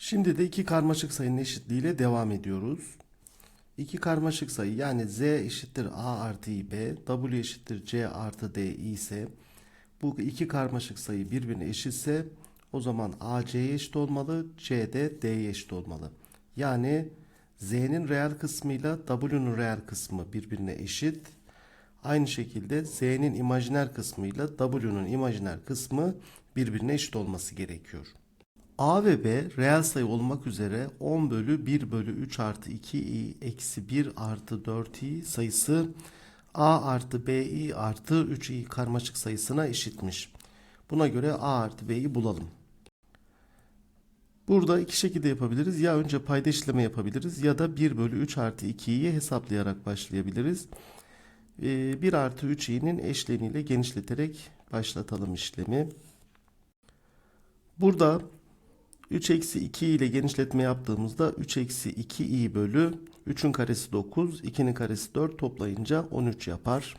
Şimdi de iki karmaşık sayının eşitliğiyle devam ediyoruz. İki karmaşık sayı yani z eşittir a artı b, w eşittir c artı d ise bu iki karmaşık sayı birbirine eşitse o zaman a c'ye eşit olmalı, c de d'ye eşit olmalı. Yani z'nin reel kısmıyla w'nun reel kısmı birbirine eşit. Aynı şekilde z'nin imajiner kısmıyla w'nun imajiner kısmı birbirine eşit olması gerekiyor. A ve B reel sayı olmak üzere 10 bölü 1 bölü 3 artı 2i eksi 1 artı 4i sayısı A artı BI artı 3i karmaşık sayısına eşitmiş. Buna göre A artı B'yi bulalım. Burada iki şekilde yapabiliriz. Ya önce payda işleme yapabiliriz ya da 1 bölü 3 artı 2'yi hesaplayarak başlayabiliriz. Ee, 1 artı 3i'nin eşleniyle genişleterek başlatalım işlemi. Burada 3 eksi 2 ile genişletme yaptığımızda 3 eksi 2 i bölü 3'ün karesi 9, 2'nin karesi 4 toplayınca 13 yapar.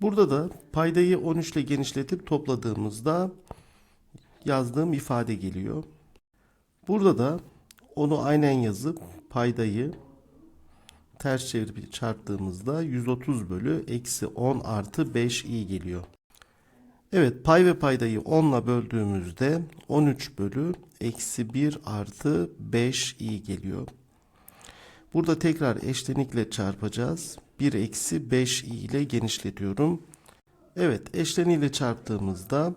Burada da paydayı 13 ile genişletip topladığımızda yazdığım ifade geliyor. Burada da onu aynen yazıp paydayı ters çevirip çarptığımızda 130 bölü eksi 10 artı 5 i geliyor. Evet pay ve paydayı 10 ile böldüğümüzde 13 bölü eksi 1 artı 5 i geliyor. Burada tekrar eşlenikle çarpacağız. 1 eksi 5 i ile genişletiyorum. Evet eşleniyle çarptığımızda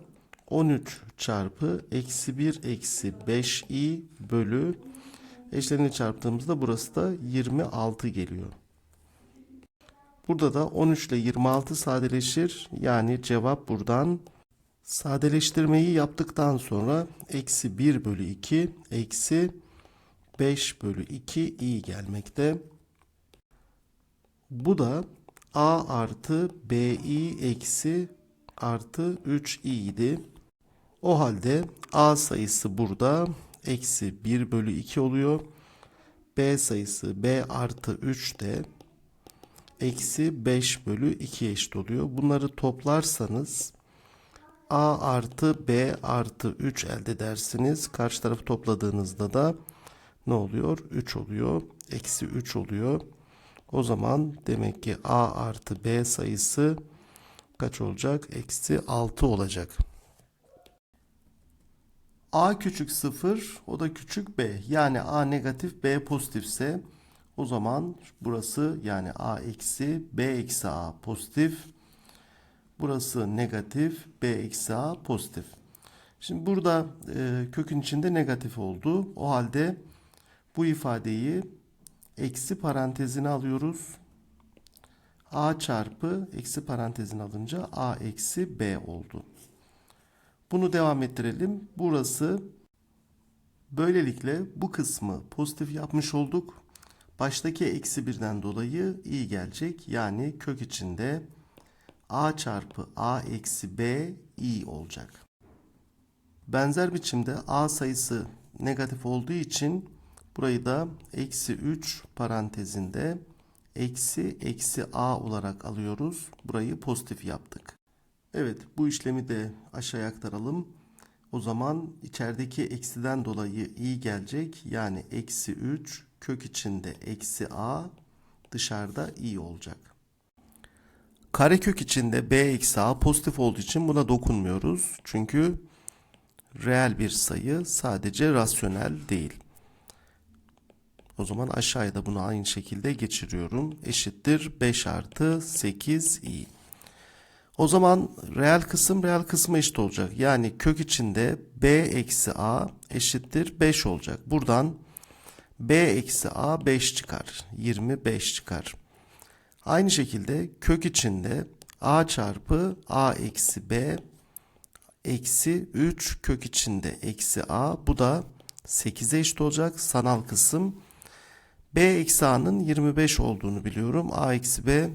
13 çarpı eksi 1 eksi 5 i bölü eşleniyle çarptığımızda burası da 26 geliyor. Burada da 13 ile 26 sadeleşir. Yani cevap buradan sadeleştirmeyi yaptıktan sonra eksi 1 bölü 2 eksi 5 bölü 2 i gelmekte. Bu da a artı bi eksi artı 3 i idi. O halde a sayısı burada eksi 1 bölü 2 oluyor. b sayısı b artı 3 de eksi 5 bölü 2 eşit oluyor. Bunları toplarsanız a artı b artı 3 elde edersiniz. Karşı tarafı topladığınızda da ne oluyor? 3 oluyor. Eksi 3 oluyor. O zaman demek ki a artı b sayısı kaç olacak? Eksi 6 olacak. a küçük 0 o da küçük b. Yani a negatif b pozitifse o zaman burası yani a eksi b eksi a pozitif. Burası negatif b eksi a pozitif. Şimdi burada e, kökün içinde negatif oldu. O halde bu ifadeyi eksi parantezine alıyoruz. a çarpı eksi parantezine alınca a eksi b oldu. Bunu devam ettirelim. Burası böylelikle bu kısmı pozitif yapmış olduk. Baştaki eksi birden dolayı i gelecek. Yani kök içinde a çarpı a eksi b i olacak. Benzer biçimde a sayısı negatif olduğu için burayı da eksi 3 parantezinde eksi eksi a olarak alıyoruz. Burayı pozitif yaptık. Evet bu işlemi de aşağıya aktaralım. O zaman içerideki eksiden dolayı i gelecek. Yani eksi 3 kök içinde eksi a dışarıda i olacak. Karekök içinde b eksi a pozitif olduğu için buna dokunmuyoruz. Çünkü reel bir sayı sadece rasyonel değil. O zaman aşağıya da bunu aynı şekilde geçiriyorum. Eşittir 5 artı 8 i. O zaman reel kısım reel kısma eşit olacak. Yani kök içinde b eksi a eşittir 5 olacak. Buradan b eksi a 5 çıkar. 25 çıkar. Aynı şekilde kök içinde a çarpı a eksi b eksi 3 kök içinde eksi a bu da 8'e eşit olacak sanal kısım. b eksi a'nın 25 olduğunu biliyorum. a eksi b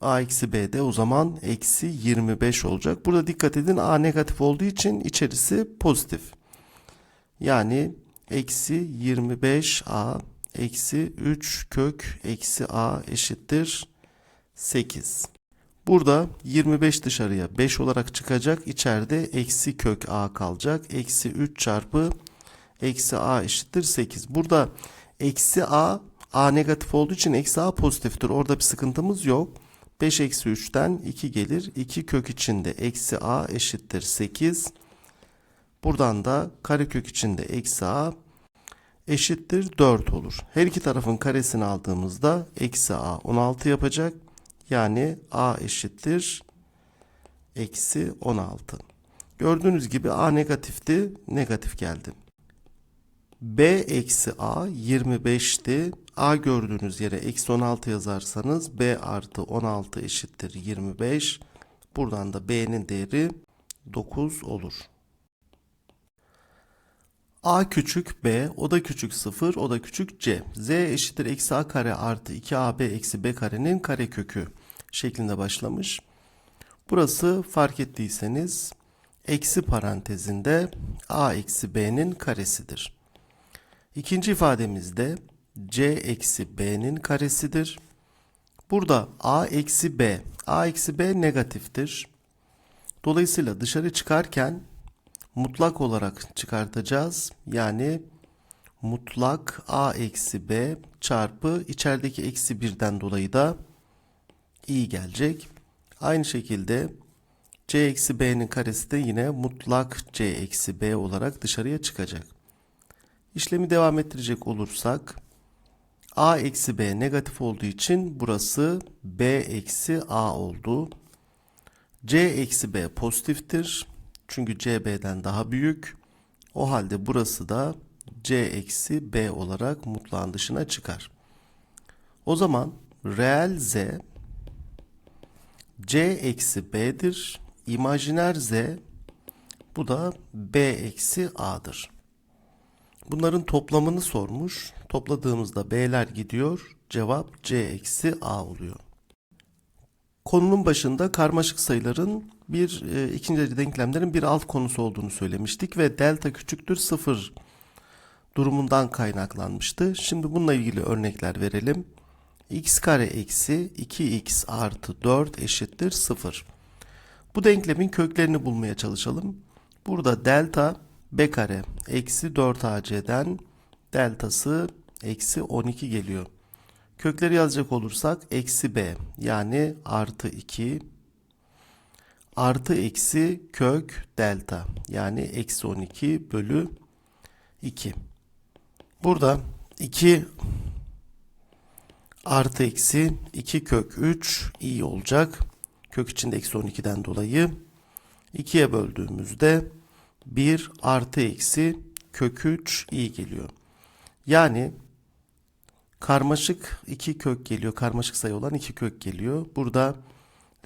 a eksi b de o zaman eksi 25 olacak. Burada dikkat edin a negatif olduğu için içerisi pozitif. Yani eksi 25a eksi 3 kök eksi a eşittir 8. Burada 25 dışarıya 5 olarak çıkacak. İçeride eksi kök a kalacak. Eksi 3 çarpı eksi a eşittir 8. Burada eksi a a negatif olduğu için eksi a pozitiftir. Orada bir sıkıntımız yok. 5 eksi 3'ten 2 gelir. 2 kök içinde eksi a eşittir 8. Buradan da karekök içinde eksi a eşittir 4 olur. Her iki tarafın karesini aldığımızda eksi a 16 yapacak. Yani a eşittir eksi 16. Gördüğünüz gibi a negatifti. Negatif geldi. b eksi a 25'ti. a gördüğünüz yere eksi 16 yazarsanız b artı 16 eşittir 25. Buradan da b'nin değeri 9 olur. A küçük B, o da küçük 0, o da küçük C. Z eşittir eksi A kare artı 2AB eksi B karenin kare kökü şeklinde başlamış. Burası fark ettiyseniz eksi parantezinde A eksi B'nin karesidir. İkinci ifademizde C eksi B'nin karesidir. Burada A eksi B, A eksi B negatiftir. Dolayısıyla dışarı çıkarken mutlak olarak çıkartacağız. Yani mutlak a eksi b çarpı içerideki eksi birden dolayı da i gelecek. Aynı şekilde c eksi b'nin karesi de yine mutlak c eksi b olarak dışarıya çıkacak. İşlemi devam ettirecek olursak a eksi b negatif olduğu için burası b eksi a oldu. c eksi b pozitiftir. Çünkü CB'den daha büyük. O halde burası da C eksi B olarak mutlağın dışına çıkar. O zaman reel Z C eksi B'dir. İmajiner Z bu da B eksi A'dır. Bunların toplamını sormuş. Topladığımızda B'ler gidiyor. Cevap C eksi A oluyor. Konunun başında karmaşık sayıların bir e, ikinci derece denklemlerin bir alt konusu olduğunu söylemiştik ve delta küçüktür sıfır durumundan kaynaklanmıştı. Şimdi bununla ilgili örnekler verelim. x kare eksi 2x artı 4 eşittir 0. Bu denklemin köklerini bulmaya çalışalım. Burada delta b kare eksi 4ac'den deltası eksi 12 geliyor. Kökleri yazacak olursak eksi b yani artı 2 artı eksi kök delta yani eksi 12 bölü 2. Burada 2 artı eksi 2 kök 3 iyi olacak. Kök içinde eksi 12'den dolayı 2'ye böldüğümüzde 1 artı eksi kök 3 iyi geliyor. Yani karmaşık 2 kök geliyor. Karmaşık sayı olan 2 kök geliyor. Burada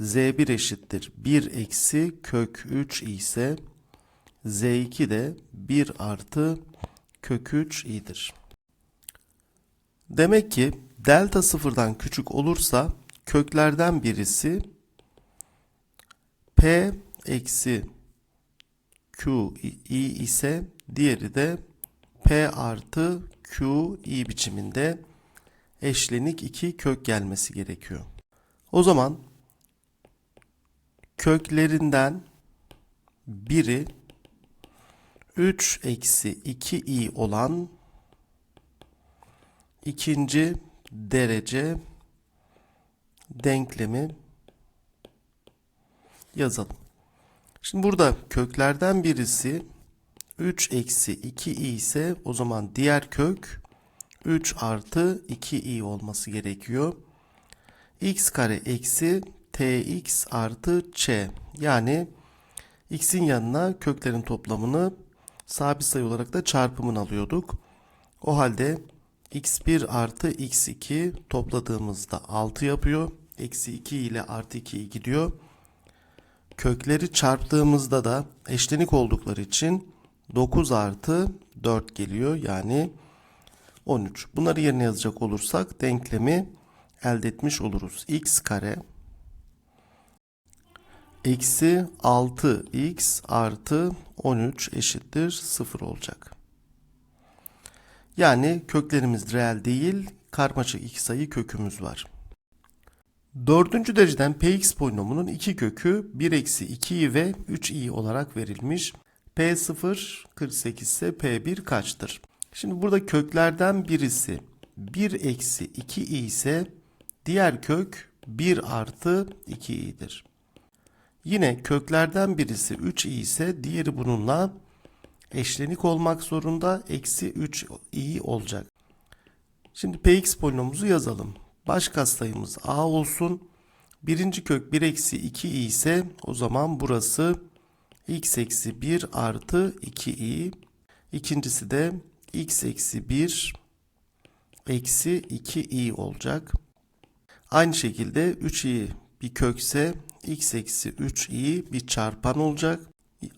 z1 eşittir 1 eksi kök 3 ise z2 de 1 artı kök 3 i'dir. Demek ki delta sıfırdan küçük olursa köklerden birisi p eksi q i ise diğeri de p artı q i biçiminde eşlenik iki kök gelmesi gerekiyor. O zaman köklerinden biri 3 eksi 2i olan ikinci derece denklemi yazalım. Şimdi burada köklerden birisi 3 eksi 2i ise o zaman diğer kök 3 artı 2i olması gerekiyor. x kare eksi tx artı ç yani x'in yanına köklerin toplamını sabit sayı olarak da çarpımını alıyorduk. O halde x1 artı x2 topladığımızda 6 yapıyor. Eksi 2 ile artı 2 gidiyor. Kökleri çarptığımızda da eşlenik oldukları için 9 artı 4 geliyor. Yani 13. Bunları yerine yazacak olursak denklemi elde etmiş oluruz. x kare eksi 6x artı 13 eşittir 0 olacak. Yani köklerimiz reel değil, karmaşık iki sayı kökümüz var. Dördüncü dereceden px polinomunun iki kökü 1 eksi 2i ve 3i olarak verilmiş. P0 48 ise P1 kaçtır? Şimdi burada köklerden birisi 1 eksi 2i ise diğer kök 1 artı 2i'dir. Yine köklerden birisi 3i ise diğeri bununla eşlenik olmak zorunda eksi 3i olacak. Şimdi px polinomumuzu yazalım. Baş katsayımız a olsun. Birinci kök 1 eksi 2i ise o zaman burası x eksi 1 artı 2i. İkincisi de x eksi 1 eksi 2i olacak. Aynı şekilde 3i bir kökse x eksi 3i bir çarpan olacak.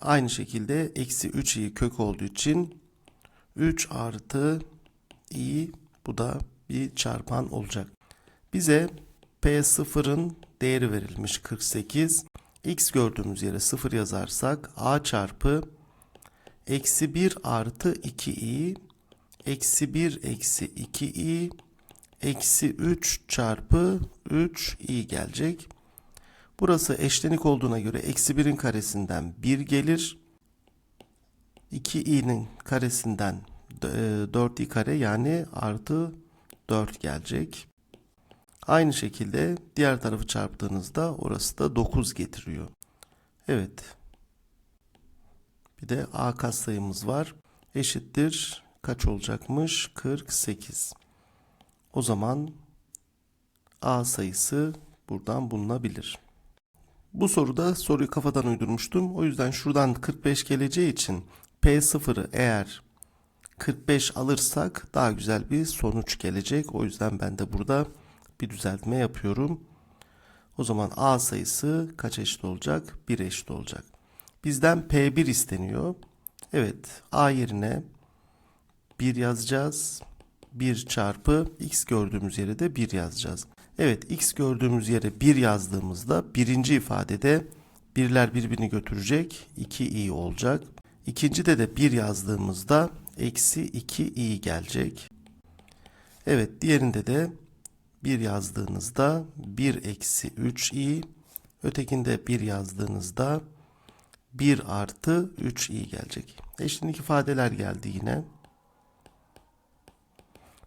Aynı şekilde eksi 3i kök olduğu için 3 artı i bu da bir çarpan olacak. Bize P0'ın değeri verilmiş 48. X gördüğümüz yere 0 yazarsak A çarpı eksi 1 artı 2i eksi 1 eksi 2i eksi 3 çarpı 3i gelecek. Burası eşlenik olduğuna göre eksi 1'in karesinden 1 gelir. 2i'nin karesinden 4i kare yani artı 4 gelecek. Aynı şekilde diğer tarafı çarptığınızda orası da 9 getiriyor. Evet. Bir de a katsayımız var. Eşittir kaç olacakmış? 48. O zaman a sayısı buradan bulunabilir. Bu soruda soruyu kafadan uydurmuştum. O yüzden şuradan 45 geleceği için P0'ı eğer 45 alırsak daha güzel bir sonuç gelecek. O yüzden ben de burada bir düzeltme yapıyorum. O zaman A sayısı kaç eşit olacak? 1 eşit olacak. Bizden P1 isteniyor. Evet A yerine 1 yazacağız. 1 çarpı x gördüğümüz yere de 1 yazacağız. Evet x gördüğümüz yere 1 yazdığımızda birinci ifadede birler birbirini götürecek 2i olacak. İkincide de 1 yazdığımızda eksi 2i gelecek. Evet diğerinde de 1 yazdığınızda 1 eksi 3i ötekinde 1 yazdığınızda 1 artı 3i gelecek. Eşlenik ifadeler geldi yine.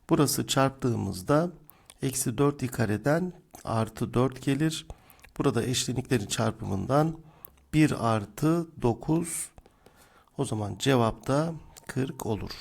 Burası çarptığımızda eksi 4i kareden artı 4 gelir. Burada eşleniklerin çarpımından 1 artı 9 o zaman cevap da 40 olur.